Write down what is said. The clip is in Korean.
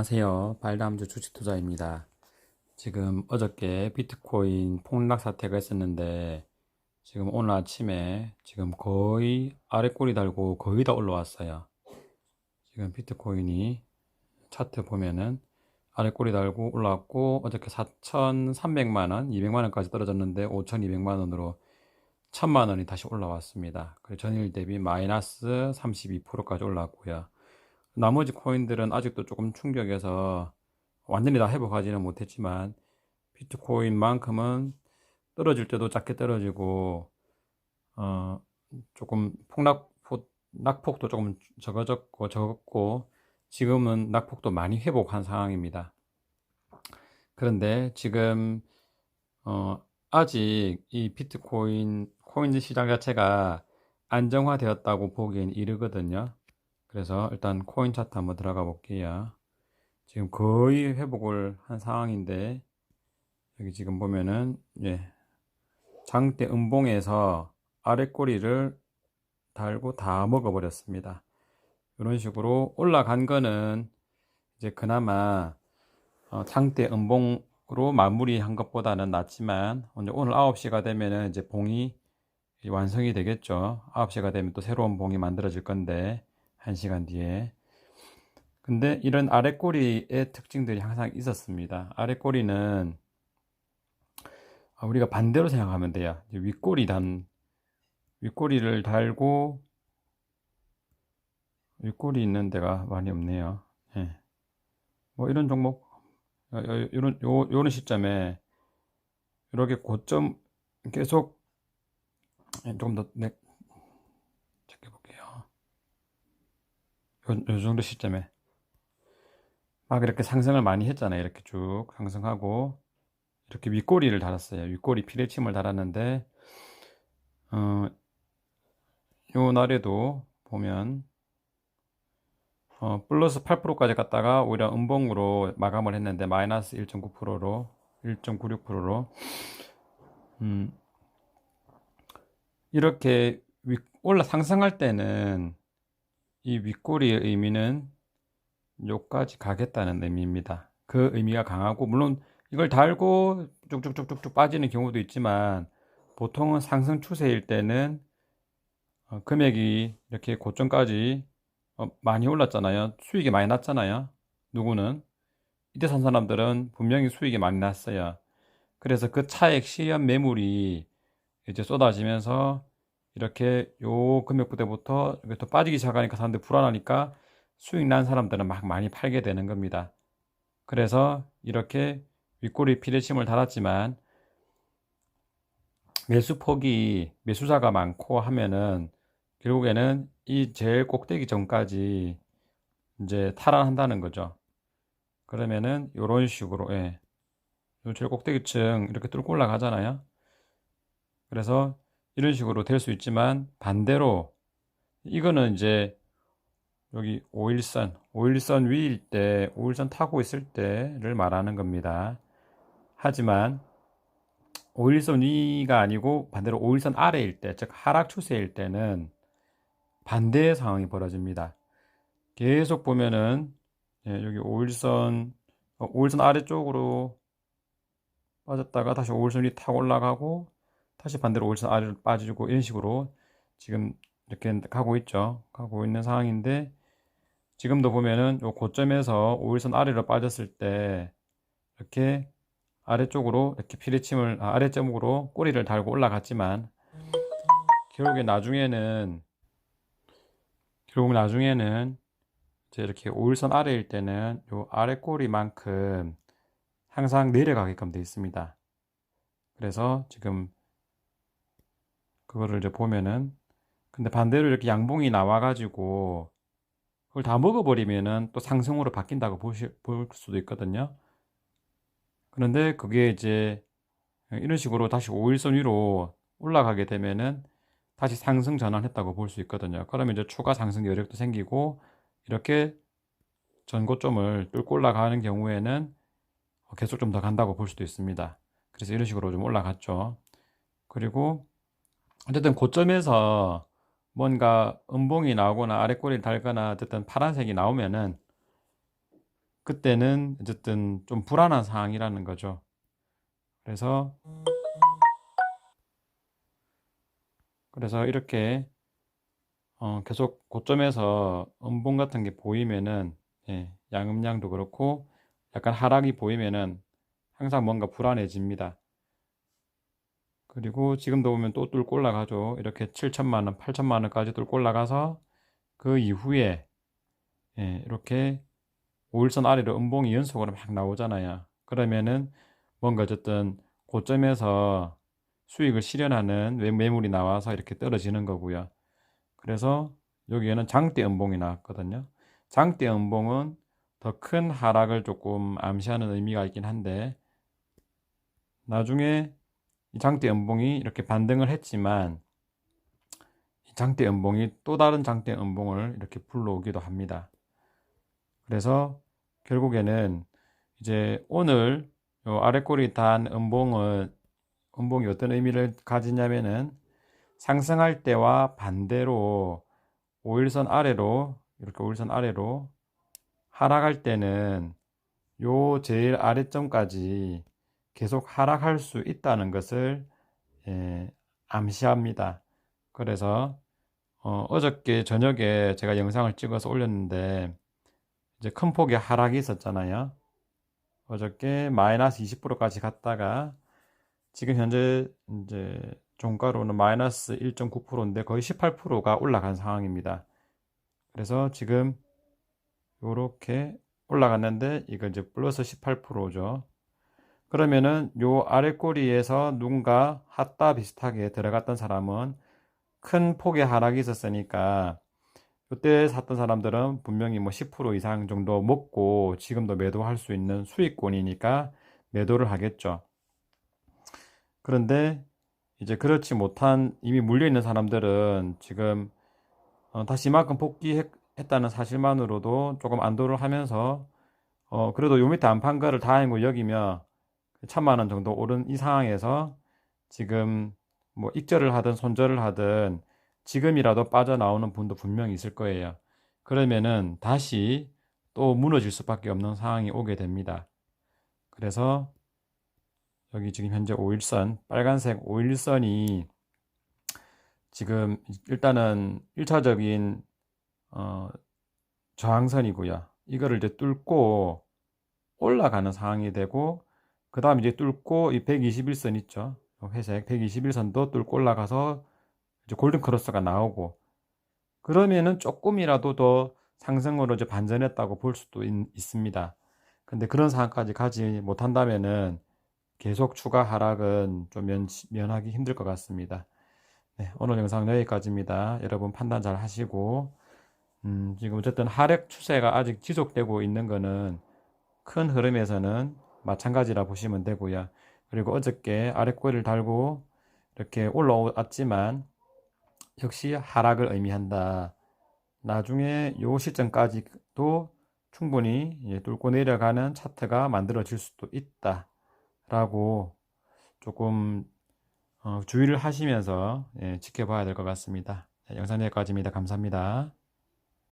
안녕하세요. 발담주 주식투자입니다. 지금 어저께 비트코인 폭락 사태가 있었는데 지금 오늘 아침에 지금 거의 아래 꼬리 달고 거의 다 올라왔어요. 지금 비트코인이 차트 보면은 아래 꼬리 달고 올라왔고 어저께 4,300만원, 200만원까지 떨어졌는데 5,200만원으로 1,000만원이 다시 올라왔습니다. 그리고 전일 대비 마이너스 32%까지 올라왔고요. 나머지 코인들은 아직도 조금 충격에서 완전히 다 회복하지는 못했지만 비트코인만큼은 떨어질 때도 작게 떨어지고 어 조금 폭락폭 낙폭도 조금 적어졌고 적었고 지금은 낙폭도 많이 회복한 상황입니다. 그런데 지금 어 아직 이 비트코인 코인 시장 자체가 안정화되었다고 보기엔 이르거든요. 그래서 일단 코인 차트 한번 들어가 볼게요. 지금 거의 회복을 한 상황인데 여기 지금 보면은 예 장대 음봉에서 아래 꼬리를 달고 다 먹어 버렸습니다. 이런 식으로 올라간 거는 이제 그나마 어, 장대 음봉으로 마무리한 것보다는 낫지만 오늘 9시가 되면은 이제 봉이 완성이 되겠죠. 9시가 되면 또 새로운 봉이 만들어질 건데 1시간 뒤에. 근데 이런 아래꼬리의 특징들이 항상 있었습니다. 아래꼬리는 아, 우리가 반대로 생각하면 돼요. 윗꼬리 단, 윗꼬리를 달고 윗꼬리 있는 데가 많이 없네요. 예. 뭐 이런 종목, 어, 이런, 요, 요런 시점에 이렇게 고점 계속 조금 더 네, 체크해볼게요. 요, 요 정도 시점에 막 이렇게 상승을 많이 했잖아요. 이렇게 쭉 상승하고 이렇게 윗꼬리를 달았어요. 윗꼬리 피레침을 달았는데 어, 요 날에도 보면 어, 플러스 8%까지 갔다가 오히려 음봉으로 마감을 했는데 마이너스 1.9%로 1.96%로 음, 이렇게 위, 올라 상승할 때는 이 윗꼬리의 의미는 요까지 가겠다는 의미입니다. 그 의미가 강하고 물론 이걸 달고 쭉쭉쭉쭉쭉 빠지는 경우도 있지만 보통은 상승 추세일 때는 어, 금액이 이렇게 고점까지 어, 많이 올랐잖아요. 수익이 많이 났잖아요. 누구는 이때 산 사람들은 분명히 수익이 많이 났어요. 그래서 그 차액 실현 매물이 이제 쏟아지면서 이렇게 요 금액부터부터 이게 또 빠지기 시작하니까 사람들이 불안하니까 수익 난 사람들은 막 많이 팔게 되는 겁니다. 그래서 이렇게 윗꼬리 피레침을 달았지만 매수 폭이 매수자가 많고 하면은 결국에는 이 제일 꼭대기 전까지 이제 탈환한다는 거죠. 그러면은 이런 식으로 예. 요 제일 꼭대기층 이렇게 뚫고 올라가잖아요. 그래서 이런 식으로 될 수 있지만 반대로 이거는 이제 여기 5일선, 5일선 위일 때, 5일선 타고 있을 때를 말하는 겁니다. 하지만 5일선 위가 아니고 반대로 5일선 아래일 때, 즉 하락 추세일 때는 반대의 상황이 벌어집니다. 계속 보면은 예, 여기 5일선, 5일선 아래쪽으로 빠졌다가 다시 5일선 위 타고 올라가고 다시 반대로 5일선 아래로 빠지고 이런 식으로 지금 이렇게 가고 있죠. 가고 있는 상황인데 지금도 보면은 요 고점에서 5일선 아래로 빠졌을 때 이렇게 아래쪽으로 이렇게 피레침을 아, 아래점으로 꼬리를 달고 올라갔지만 결국에 나중에는 결국 나중에는 이제 이렇게 5일선 아래일 때는 요 아래 꼬리만큼 항상 내려가게끔 되어 있습니다. 그래서 지금 그거를 이제 보면은 근데 반대로 이렇게 양봉이 나와 가지고 그걸 다 먹어버리면은 또 상승으로 바뀐다고 보시, 볼 수도 있거든요. 그런데 그게 이제 이런 식으로 다시 5일선 위로 올라가게 되면은 다시 상승 전환했다고 볼 수 있거든요. 그러면 이제 추가 상승 여력도 생기고 이렇게 전고점을 뚫고 올라가는 경우에는 계속 좀 더 간다고 볼 수도 있습니다. 그래서 이런 식으로 좀 올라갔죠. 그리고 어쨌든 고점에서 뭔가 음봉이 나오거나 아래꼬리를 달거나 어쨌든 파란색이 나오면은 그때는 어쨌든 좀 불안한 상황이라는 거죠. 그래서 그래서 이렇게 어, 계속 고점에서 음봉 같은 게 보이면은 예, 양음량도 그렇고 약간 하락이 보이면은 항상 뭔가 불안해집니다. 그리고 지금도 보면 또 뚫고 올라가죠. 이렇게 7천만 원, 8천만 원까지 뚫고 올라가서 그 이후에 예, 이렇게 5일선 아래로 음봉이 연속으로 막 나오잖아요. 그러면은 뭔가 어쨌든 고점에서 수익을 실현하는 외- 매물이 나와서 이렇게 떨어지는 거고요. 그래서 여기에는 장대 음봉이 나왔거든요. 장대 음봉은 더 큰 하락을 조금 암시하는 의미가 있긴 한데 나중에 이 장대 음봉이 이렇게 반등을 했지만 이 장대 음봉이 또 다른 장대 음봉을 이렇게 불러오기도 합니다. 그래서 결국에는 이제 오늘 요 아랫꼬리 단 음봉은 음봉이 어떤 의미를 가지냐면은 상승할 때와 반대로 5일선 아래로 이렇게 5일선 아래로 하락할 때는 요 제일 아래점까지 계속 하락할 수 있다는 것을 예, 암시합니다. 그래서 어, 어저께 저녁에 제가 영상을 찍어서 올렸는데 이제 큰 폭의 하락이 있었잖아요. 어저께 마이너스 20%까지 갔다가 지금 현재 이제 종가로는 마이너스 1.9%인데 거의 18%가 올라간 상황입니다. 그래서 지금 이렇게 올라갔는데 이거 이제 플러스 18%죠. 그러면은 요 아래 꼬리에서 누군가 핫다 비슷하게 들어갔던 사람은 큰 폭의 하락이 있었으니까 그때 샀던 사람들은 분명히 뭐 10% 이상 정도 먹고 지금도 매도할 수 있는 수익권이니까 매도를 하겠죠. 그런데 이제 그렇지 못한 이미 물려 있는 사람들은 지금 어, 다시 이만큼 복귀했다는 사실만으로도 조금 안도를 하면서 어, 그래도 요 밑에 안판 거를 다행으로 여기며 천만 원 정도 오른 이 상황에서 지금 뭐 익절을 하든 손절을 하든 지금이라도 빠져나오는 분도 분명히 있을 거예요. 그러면은 다시 또 무너질 수밖에 없는 상황이 오게 됩니다. 그래서 여기 지금 현재 5일선 빨간색 5일선이 지금 일단은 1차적인 어, 저항선이고요. 이거를 이제 뚫고 올라가는 상황이 되고 그 다음 이제 뚫고 이 121선 있죠. 회색 121선도 뚫고 올라가서 이제 골든 크로스가 나오고 그러면은 조금이라도 더 상승으로 이제 반전했다고 볼 수도 있, 있습니다. 근데 그런 상황까지 가지 못한다면은 계속 추가 하락은 좀 면, 면하기 힘들 것 같습니다. 네, 오늘 영상 여기까지입니다. 여러분 판단 잘 하시고 음, 지금 어쨌든 하락 추세가 아직 지속되고 있는 거는 큰 흐름에서는 마찬가지라 보시면 되고요. 그리고 어저께 아랫꼬리를 달고 이렇게 올라왔지만 역시 하락을 의미한다. 나중에 요 시점까지도 충분히 뚫고 내려가는 차트가 만들어질 수도 있다. 라고 조금 어, 주의를 하시면서 예, 지켜봐야 될 것 같습니다. 네, 영상 여기까지입니다. 감사합니다.